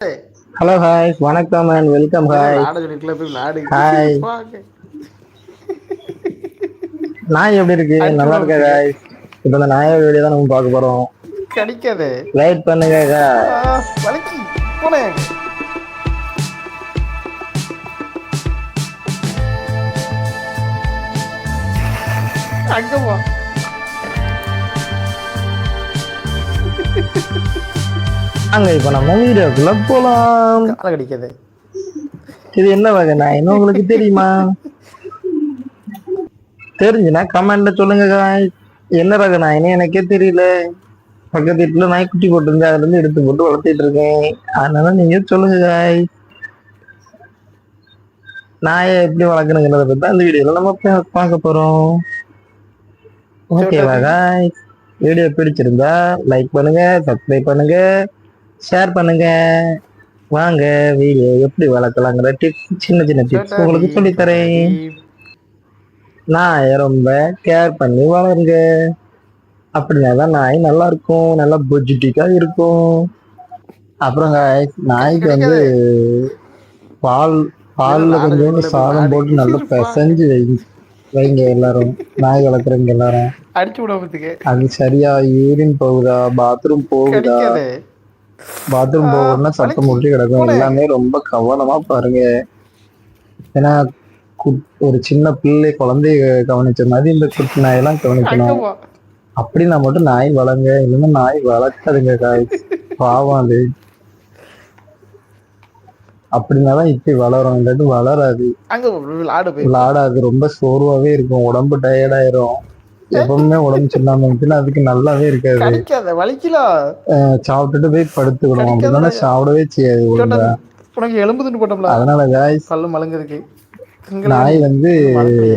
Hello hi வணக்கம் and welcome hi hi நாய் எப்படி இருக்கு? நல்லா இருக்கா. ஹாய் இப்போ இந்த நாயை வீடியோ தான் நம்ம பார்க்க போறோம். கடிக்காதே. லைட் பண்ணுங்க வலிக்கு போனேன் அங்க போ வாங்க இப்போ நம்ம வீடியோக்குள்ள போலாம். கடிக்காதே இது என்ன வகை? நாய்னு உங்களுக்கு தெரியுமா? தெரிஞ்சுனா கமெண்ட்ல சொல்லுங்க. என்ன ரக நாயின்னு எனக்கே தெரியல. பக்கத்து வீட்டுல நாய் குட்டி போட்டிருந்து அதுல இருந்து எடுத்து போட்டு வளர்த்திட்டு இருக்கேன். அதனால நீங்க சொல்லுங்க guys. நாயை எப்படி வளர்க்கணுங்கிறத பத்தி இந்த வீடியோல நம்ம பார்க்க போறோம். ஓகேவா guys. வீடியோ பிடிச்சிருந்தா லைக் பண்ணுங்க சப்ஸ்கிரைப் பண்ணுங்க. ஷேர் பண்ணுங்க. வாங்க வீடியோ எப்படி வளர்க்கலாங்கிற டிப்ஸ் சின்ன சின்ன டிப்ஸ் உங்களுக்கு சொல்லித் தரேன் நாயை ரொம்ப கேர் பண்ணி வளருங்க. அப்படின்னா தான் நாய் நல்லா இருக்கும் நல்லா பொஜிட்டிக்கா இருக்கும். அப்புறம் நாய்க்கு வந்து பால் பால்ல கொஞ்சோண்டு சாதம் போட்டு நல்லா பிசைஞ்சு வைங்க. வைங்க எல்லாரும் நாய் வளர்க்குறவங்க எல்லாரும். அது சரியா யூரின் போகுதா பாத்ரூம் போகுதா? பாத்ரூம் போகணும்னா சத்தம் வலிக்கு. முட்டி கிடக்கும். எல்லாமே ரொம்ப கவனமா பாருங்க. ஏன்னா ஒரு சின்ன பிள்ளை குழந்தைய கவனிச்ச மாதிரி இந்த குட்டி நாயெல்லாம் அங்க கவனிக்கணும் அப்படின்னா மட்டும் நாய் வளங்க இல்லைன்னா நாய் வளர்க்காதுங்க காய் பாவம் அது. அப்படின்னாதான் இப்படி வளரும் இல்லாட்டி வளராது விளாடாது. ரொம்ப சோர்வாவே இருக்கும். உடம்பு டயர்ட் ஆயிரும். எப்பவுமே உடம்பு சின்னாம இருந்துச்சுன்னா அதுக்கு நல்லாவே இருக்காது. கடிக்காத வலிக்கல அஹ் சாப்பிட்டுட்டு போய் படுத்துக்கணும் அப்படின்னா சாப்பிடவே செய்யாது உனக்கு எலும்பு துண்டு போட்டோம்ல? அதனால காய்ஸ் பல்லு மலங்குருக்கு நாய் வந்து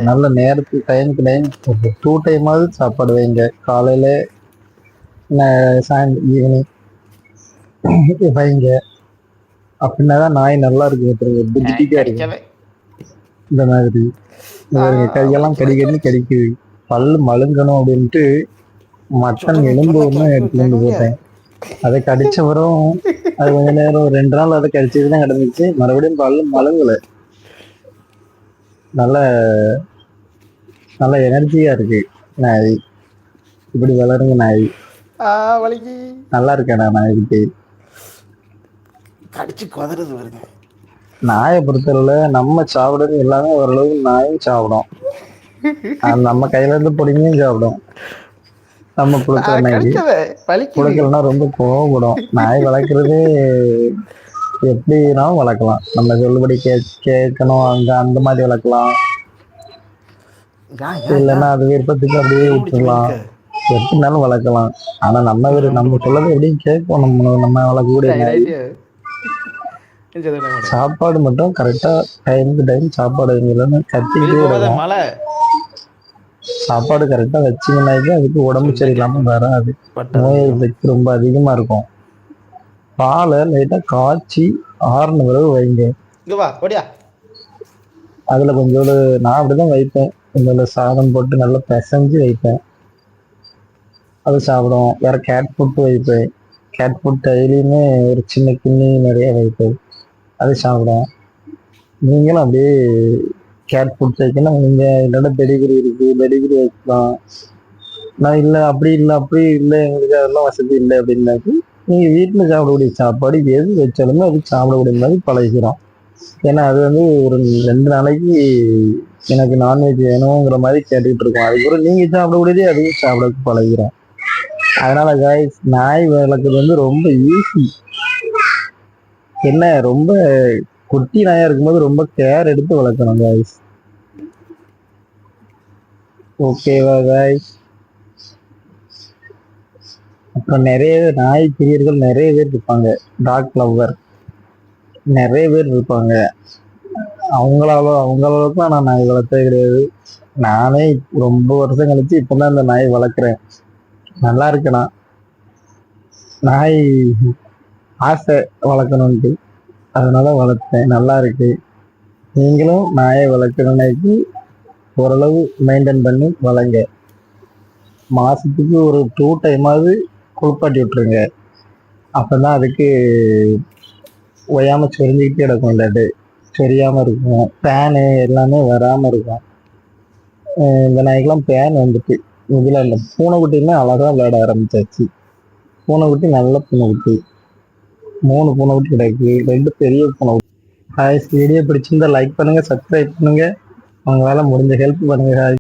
நல்ல நேரத்துக்கு டைமுக்கு டைம் டூ டைமாவது சாப்பாடு வைங்க காலையில சாயந்தரம் ஈவினிங் வைங்க அப்படின்னா தான் நாய் நல்லா இருக்கும் புத்திட்டிக்கா இருக்கும். இந்த மாதிரி. கையெல்லாம் கடி கடி கடிக்குது. பல்லு மழுங்கணும் அப்படின்ட்டு மட்டன் எலும்பு ஒன்று எடுத்துட்டு போட்டேன். அதை கடிச்ச பிறகு அது கொஞ்ச நேரம் ரெண்டு நாள் அதை கடிச்சது தான் கிடந்துச்சு. மறுபடியும் பல்லு மழுங்கல. நல்ல நல்ல எனர்ஜியா இருக்கு நாய். இப்படி வளருங்க நாய். நல்லா இருக்கேடா நாய்க்கு கடிச்சு குதறது வருங்க நாயை பொறுத்தவரை நம்ம சாப்பிடுறது எல்லாமே ஓரளவுக்கு நாயும் சாப்பிடும். நம்ம கையில இருந்து பொடிமையும் சாப்பிடும். நம்ம கொடுக்குற வலிக்கு கொடுக்கலன்னா ரொம்ப கோவப்படும். நாய் வளர்க்குறது எப்படினாலும் வளர்க்கலாம். நம்ம சொல்லுபடி கே கேட்கணும் அங்க அந்த மாதிரி வளர்க்கலாம். இல்லைன்னா அது விருப்பத்துக்கு அப்படியே விட்டுடலாம். எப்படினாலும் வளர்க்கலாம். ஆனா நம்ம விரு- நம்ம சொல்லது எப்படியும் கேட்கும் நம்ம நம்ம வளர்க்கக்கூடிய நாய். சாப்பாடு மட்டும் கரெக்டா டைமுக்கு டைம் சாப்பாடு வைங்களன்னு கத்திக்கிட்டே சாப்பாடு கரெக்டா வச்சீங்கன்னாக்கி அதுக்கு உடம்பு சரியில்லாம வராது. நோய் எதிர்ப்பு ரொம்ப அதிகமா இருக்கும். பாலை லைட்டா காய்ச்சி ஆறுன பிறகு வைங்க. இங்க வா ஓடியா. அதுல கொஞ்சோடு நான் அப்படிதான் வைப்பேன். கொஞ்சோண்டு சாதம் போட்டு நல்லா பிசைஞ்சு வைப்பேன். அது சாப்பிடும் வேற கேட் ஃபுட் வைப்பேன். கேட் ஃபுட் டெய்லியுமே ஒரு சின்ன கிண்ணி நிறைய வைப்பேன். அது சாப்பிடும் நீங்களும் அப்படியே கேட் ஃபுட்ஸ் வைக்கணும் நீங்கள் என்னோட பெடிகிரி இருக்கு டெலிவரி வைக்கலாம். நான் இல்லை அப்படி இல்லை அப்படி இல்லை எங்களுக்கு அதெல்லாம் வசதி இல்லை அப்படின்னாக்கி நீங்கள் வீட்டில் சாப்பிடக்கூடிய சாப்பாடு எது வச்சாலுமே அது சாப்பிடக்கூடிய மாதிரி பழகிறோம். ஏன்னா அது வந்து ஒரு ரெண்டு நாளைக்கு எனக்கு நான்வெஜ் வேணுங்கிற மாதிரி கேட்டுக்கிட்டு இருக்கோம். அதுக்கப்புறம் நீங்கள் சாப்பிடக்கூடியதே அதுவும் சாப்பிட பழகிறோம். அதனால காய்ஸ் நாய் வளர்க்குறது வந்து ரொம்ப ஈஸி என்ன ரொம்ப குட்டி நாயா இருக்கும்போது ரொம்ப கேர் எடுத்து வளர்க்கணும் காய்ஸ் ஓகேவா காய்ஸ் அப்புறம் நிறைய நாய் பிரியர்கள் நிறைய பேர் இருப்பாங்க. டாக் லவ்வர் நிறைய பேர் இருப்பாங்க. அவங்களால அவங்களவுக்குலாம் நான் நாய் வளர்த்தது கிடையாது. நானே ரொம்ப வருஷம் கழிச்சு இப்பதான் இந்த நாய் வளர்க்குறேன். நல்லா இருக்கேனா? நாய் ஆசை வளர்க்கணுன்ட்டு அதனால வளர்த்தேன். நல்லா இருக்கு. நீங்களும் நாயை வளர்க்குறனைக்கு ஓரளவு மெயின்டைன் பண்ணி வளங்க மாதத்துக்கு ஒரு டூ டைமாவது குளிப்பாட்டி விட்டுருங்க. அப்பதான் அதுக்கு ஒயாம சொரிஞ்சிக்கிட்டே கிடக்கும் இல்லாட்டு சொரியாமல் இருக்கும். பேனு எல்லாமே வராமல் இருக்கும். இந்த நாய்க்கெல்லாம் பேன் வந்துட்டு. இதில் இல்லை பூனைக்குட்டியுமே அழகாக விளையாட ஆரம்பிச்சாச்சு. பூனைக்குட்டி நல்ல பூனைக்குட்டி. மூணு பூனைக்குட்டி கிடக்கு. ரெண்டு பெரிய பூனைக்குட்டி ஹாய்ஸ் வீடியோ பிடிச்சிருந்தா லைக் பண்ணுங்க சப்ஸ்கிரைப் பண்ணுங்க. உங்களால் முடிஞ்ச ஹெல்ப் பண்ணுங்க ஹாய்